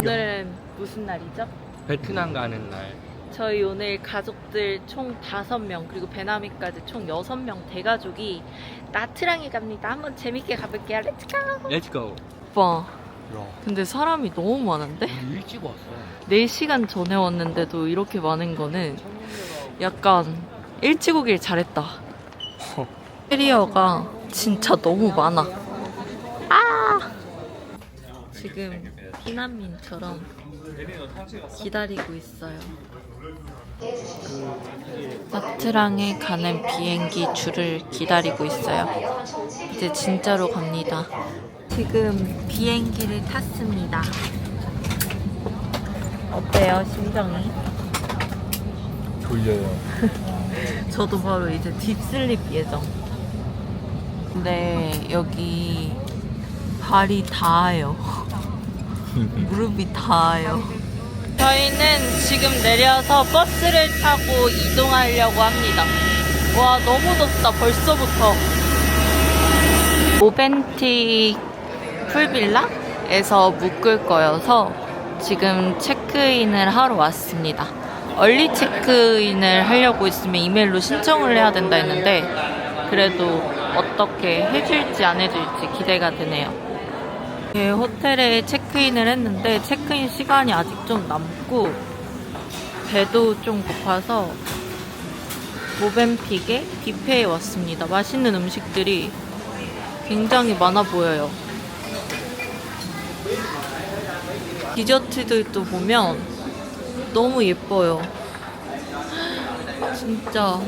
오늘은 무슨 날이죠? 베트남 가는 날. 저희 오늘 가족들 총 5명 그리고 배나미까지 총 6명 대가족이 나트랑에 갑니다. 한번 재밌게 가볼게요. 렛츠고! Go. 오빠 야, 근데 사람이 너무 많은데? 일찍 왔어. 4시간 전에 왔는데도 이렇게 많은 거는 약간 일찍 오길 잘했다. 캐리어가 진짜 너무 많아. 아! 지금 피난민처럼 기다리고 있어요. 나트랑에 가는 비행기 줄을 기다리고 있어요. 이제 진짜로 갑니다. 지금 비행기를 탔습니다. 어때요, 심정이? 졸려요. 저도 바로 이제 딥슬립 예정. 근데 여기 발이 닿아요. 무릎이 닿아요. 저희는 지금 내려서 버스를 타고 이동하려고 합니다. 와, 너무 덥다, 벌써부터. 오벤틱 풀빌라에서 묵을 거여서 지금 체크인을 하러 왔습니다. 얼리 체크인을 하려고 있으면 이메일로 신청을 해야 된다 했는데 그래도 어떻게 해줄지 안 해줄지 기대가 되네요. 예, 호텔에 체크인을 했는데 체크인 시간이 아직 좀 남고 배도 좀 고파서 모벤픽의 뷔페에 왔습니다. 맛있는 음식들이 굉장히 많아 보여요. 디저트들도 보면 너무 예뻐요. 진짜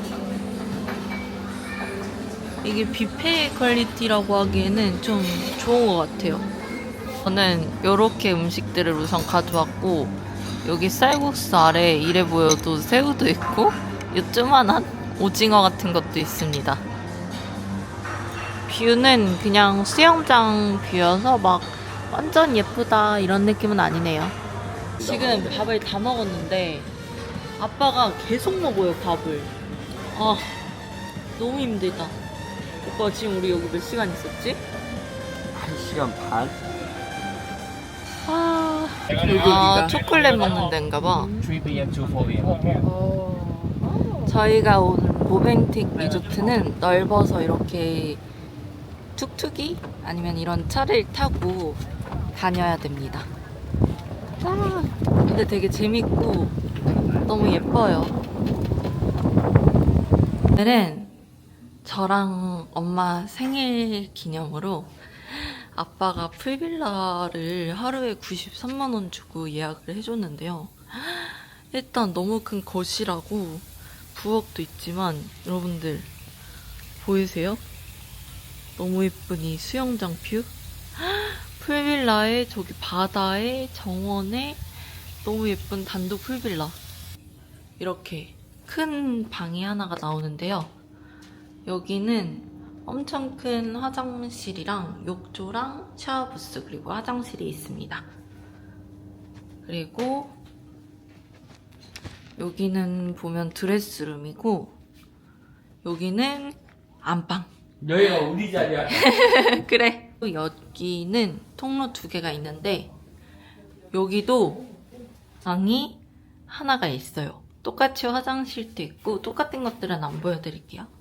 이게 뷔페 퀄리티라고 하기에는 좀 좋은 것 같아요. 저는 이렇게 음식들을 우선 가져왔고 여기 쌀국수 아래 이래 보여도 새우도 있고 요쯤만한 오징어 같은 것도 있습니다. 뷰는 그냥 수영장 뷰여서 막 완전 예쁘다 이런 느낌은 아니네요. 지금 밥을 다 먹었는데 아빠가 계속 먹어요 밥을. 아 너무 힘들다. 오빠 지금 우리 여기 몇 시간 있었지? 1시간 반? 아, 아 초콜릿 먹는 데인가 봐. 3pm to 4pm. 저희가 온 모벤틱 리조트는 넓어서 이렇게 툭툭이 아니면 이런 차를 타고 다녀야 됩니다. 아, 근데 되게 재밌고 너무 예뻐요. 오늘은 저랑 엄마 생일 기념으로 아빠가 풀빌라를 하루에 93만원 주고 예약을 해줬는데요. 일단 너무 큰 거실하고 부엌도 있지만 여러분들 보이세요? 너무 예쁜 이 수영장 뷰? 풀빌라에 저기 바다에 정원에 너무 예쁜 단독 풀빌라 이렇게 큰 방이 하나가 나오는데요. 여기는 엄청 큰 화장실이랑 욕조랑 샤워부스 그리고 화장실이 있습니다. 그리고 여기는 보면 드레스룸이고 여기는 안방. 여기가 우리 자리야. 그래. 여기는 통로 두 개가 있는데 여기도 방이 하나가 있어요. 똑같이 화장실도 있고 똑같은 것들은 안 보여드릴게요.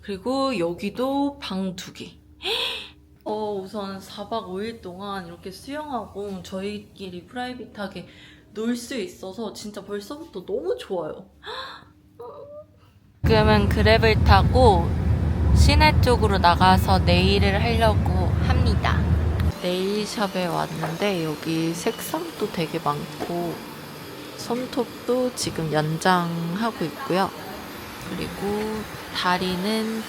그리고 여기도 방 두 개. 어, 우선 4박 5일 동안 이렇게 수영하고 저희끼리 프라이빗하게 놀 수 있어서 진짜 벌써부터 너무 좋아요. 지금은 그랩을 타고 시내 쪽으로 나가서 네일을 하려고 합니다. 네일샵에 왔는데 여기 색상도 되게 많고 손톱도 지금 연장하고 있고요. 그리고 다리는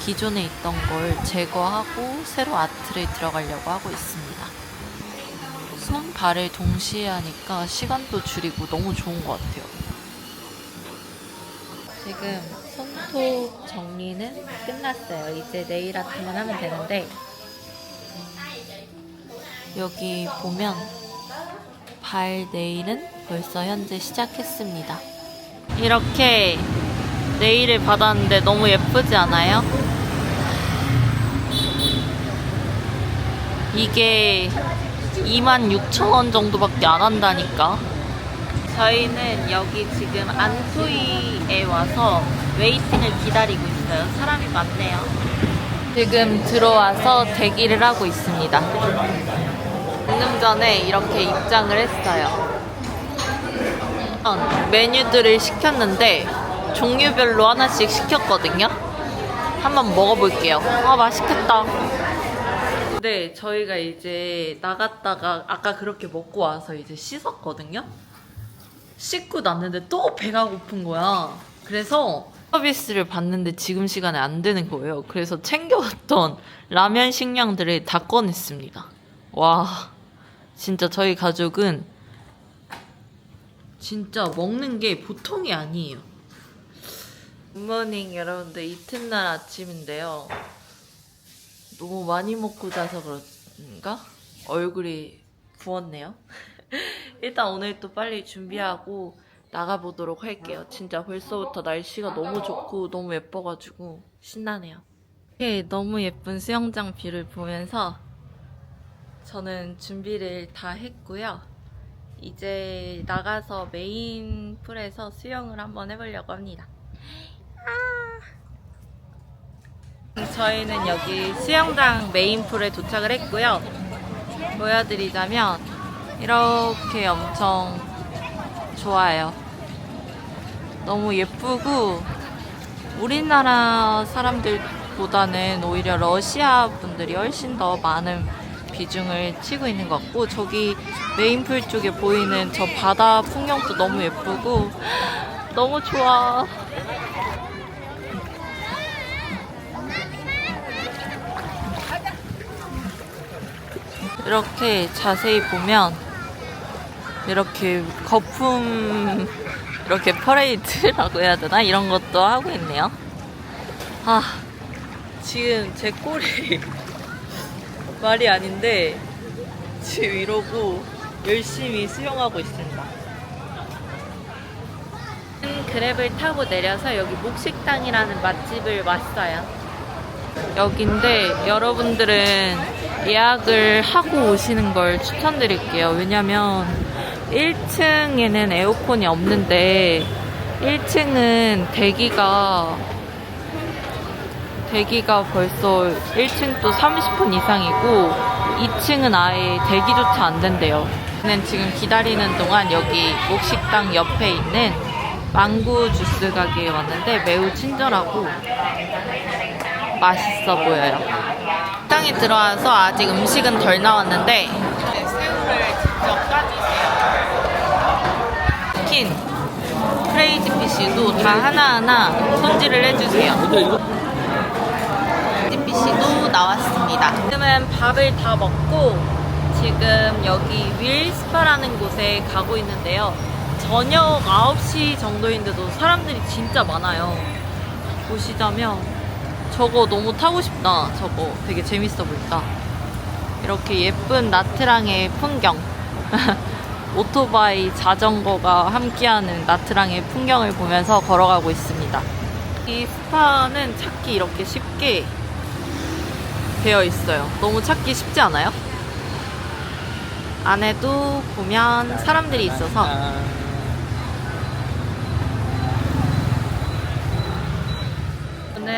기존에 있던 걸 제거하고 새로 아트를 들어가려고 하고 있습니다. 손, 발을 동시에 하니까 시간도 줄이고 너무 좋은 것 같아요. 지금 손톱 정리는 끝났어요. 이제 네일 아트만 하면 되는데 여기 보면 발 네일은 벌써 현재 시작했습니다. 이렇게 네일을 받았는데 너무 예쁘지 않아요? 이게 26,000원 정도밖에 안 한다니까. 저희는 여기 지금 안토이에 와서 웨이팅을 기다리고 있어요. 사람이 많네요. 지금 들어와서 대기를 하고 있습니다. 방금 전에 이렇게 입장을 했어요. 어, 메뉴들을 시켰는데 종류별로 하나씩 시켰거든요. 한번 먹어볼게요. 아, 맛있겠다. 근데 저희가 이제 나갔다가 아까 그렇게 먹고 와서 이제 씻었거든요. 씻고 났는데 또 배가 고픈 거야. 그래서 서비스를 받는데 지금 시간에 안 되는 거예요. 그래서 챙겨왔던 라면 식량들을 다 꺼냈습니다. 와, 진짜 저희 가족은 진짜 먹는 게 보통이 아니에요. 굿모닝 여러분들 이튿날 아침인데요. 너무 많이 먹고 자서 그런가? 얼굴이 부었네요. 일단 오늘 또 빨리 준비하고 나가보도록 할게요. 진짜 벌써부터 날씨가 너무 좋고 너무 예뻐가지고 신나네요. 이렇게 너무 예쁜 수영장 뷰를 보면서 저는 준비를 다 했고요. 이제 나가서 메인 풀에서 수영을 한번 해보려고 합니다. 아. 저희는 여기 수영장 메인 풀에 도착을 했고요. 보여드리자면 이렇게 엄청 좋아요. 너무 예쁘고 우리나라 사람들보다는 오히려 러시아 분들이 훨씬 더 많은 비중을 치고 있는 것 같고 저기 메인풀 쪽에 보이는 저 바다 풍경도 너무 예쁘고 너무 좋아. 이렇게 자세히 보면 이렇게 거품 이렇게 퍼레이드라고 해야 되나 이런 것도 하고 있네요. 아 지금 제 꼴이 말이 아닌데 지금 이러고 열심히 수영하고 있습니다. 그랩을 타고 내려서 여기 목식당이라는 맛집을 왔어요. 여긴데 여러분들은 예약을 하고 오시는 걸 추천드릴게요. 왜냐면 1층에는 에어컨이 없는데 1층은 대기가 대기가 벌써 1층도 30분 이상이고 2층은 아예 대기조차 안 된대요. 저는 지금 기다리는 동안 여기 목식당 옆에 있는 망고 주스 가게에 왔는데 매우 친절하고 맛있어 보여요. 식당에 들어와서 아직 음식은 덜 나왔는데 새우를 직접 까주세요. 치킨, 크레이지 피쉬도 다 하나하나 손질을 해주세요. CPC도 나왔습니다. 지금은 밥을 다 먹고 지금 여기 윌 스파라는 곳에 가고 있는데요. 저녁 9시 정도인데도 사람들이 진짜 많아요. 보시자면 저거 너무 타고 싶다. 저거 되게 재밌어 보인다. 이렇게 예쁜 나트랑의 풍경. 오토바이, 자전거가 함께하는 나트랑의 풍경을 보면서 걸어가고 있습니다. 이 스파는 찾기 이렇게 쉽게 되어 있어요. 너무 찾기 쉽지 않아요? 안에도 보면 사람들이 있어서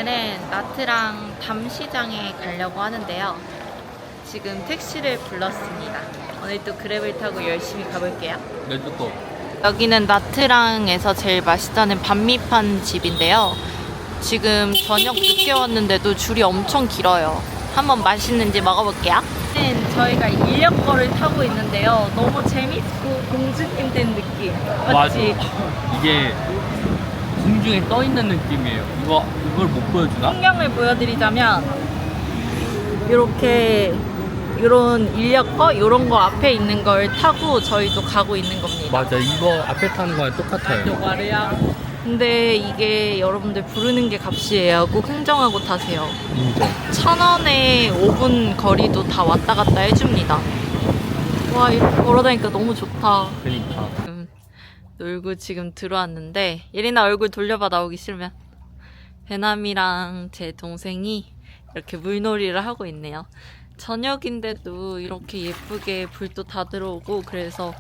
오늘은 나트랑 담시장에 가려고 하는데요. 지금 택시를 불렀습니다. 오늘 또 그랩을 타고 열심히 가볼게요. 내도 또 여기는 나트랑에서 제일 맛있다는 반미판 집인데요. 지금 저녁 늦게 왔는데도 줄이 엄청 길어요. 한번 맛있는지 먹어볼게요. 저희가 인력거를 타고 있는데요. 너무 재밌고 공주님 된 느낌. 맞지? 이게 공중에 떠 있는 느낌이에요. 이거 이걸 못 보여주나? 풍경을 보여드리자면 이렇게 이런 인력거 이런 거 앞에 있는 걸 타고 저희도 가고 있는 겁니다. 맞아 이거 앞에 타는 거랑 똑같아요. 말이야. 근데 이게 여러분들 부르는 게 값이에요. 꼭 흥정하고 타세요. 인정. 천 원에 5분 거리도 다 왔다 갔다 해줍니다. 와 이렇게 걸어다니까 너무 좋다. 그러니까 음, 놀고 지금 들어왔는데 예린아 얼굴 돌려봐 나오기 싫으면 배남이랑 제 동생이 이렇게 물놀이를 하고 있네요. 저녁인데도 이렇게 예쁘게 불도 다 들어오고 그래서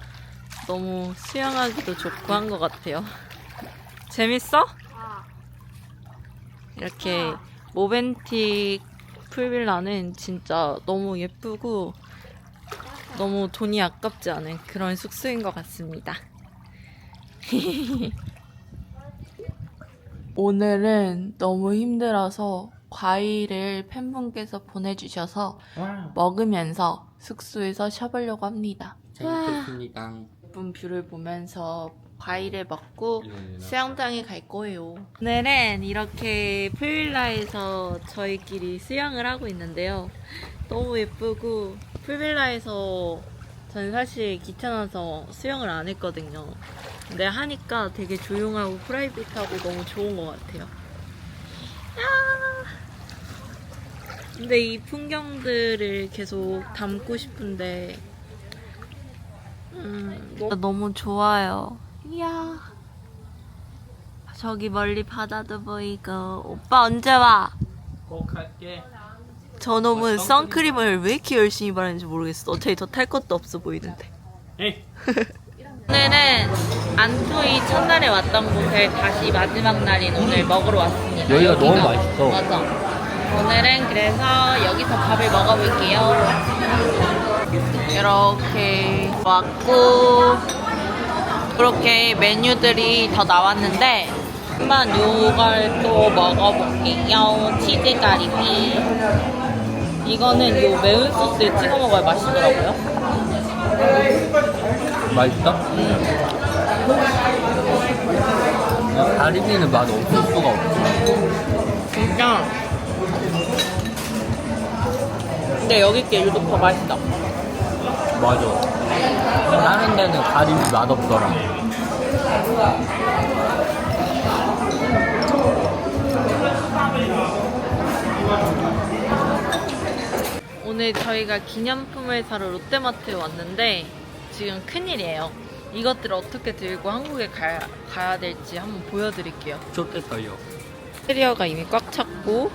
너무 수영하기도 좋고 한 것 같아요. 재밌어? 이렇게 모벤틱 풀빌라는 진짜 너무 예쁘고 너무 돈이 아깝지 않은 그런 숙소인 것 같습니다. 오늘은 너무 힘들어서 과일을 팬분께서 보내주셔서 먹으면서 숙소에서 쉬어보려고 합니다. 재밌겠습니다. 예쁜 뷰를 보면서 과일을 먹고 수영장에 갈 거예요. 오늘은 이렇게 풀빌라에서 저희끼리 수영을 하고 있는데요. 너무 예쁘고 풀빌라에서 전 사실 귀찮아서 수영을 안 했거든요. 근데 하니까 되게 조용하고 프라이빗하고 너무 좋은 것 같아요. 야! 근데 이 풍경들을 계속 담고 싶은데 음, 너무 좋아요. 이야. 저기 멀리 바다도 보이고. 오빠 언제 와? 꼭 할게. 저놈은 선크림을 왜 이렇게 열심히 바르는지 모르겠어. 어차피 더 탈 것도 없어 보이는데. 에이. 오늘은 안토이 첫날에 왔던 곳을 다시 마지막 날인 오늘 먹으러 왔습니다. 여기가 너무 맛있어. 맞아. 오늘은 그래서 여기서 밥을 먹어볼게요. 이렇게 왔고 그렇게 메뉴들이 더 나왔는데 한번 요걸 또 먹어볼게요. 치즈 가리비. 이거는 요 매운 소스에 찍어 먹어야 맛있더라고요. 맛있어? 야, 가리비는 맛 없을 수가 없어. 진짜. 근데 여기 게 유독 더 맛있다. 맞아. 다른 데는 가리비 맛 없더라. 오늘 저희가 기념품을 사러 롯데마트에 왔는데 지금 큰일이에요. 이것들을 어떻게 들고 한국에 가야, 가야 될지 한번 보여드릴게요. 좋겠어요. 캐리어가 이미 꽉 찼고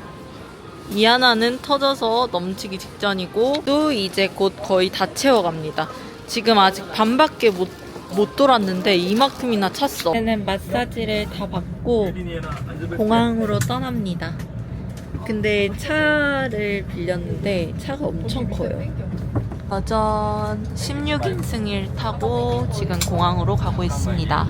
이 하나는 터져서 넘치기 직전이고 또 이제 곧 거의 다 채워갑니다. 지금 아직 반밖에 못, 못 돌았는데 이만큼이나 찼어. 이제는 마사지를 다 받고 공항으로 떠납니다. 근데 차를 빌렸는데 차가 엄청 커요. 짜잔 16인승을 타고 지금 공항으로 가고 있습니다.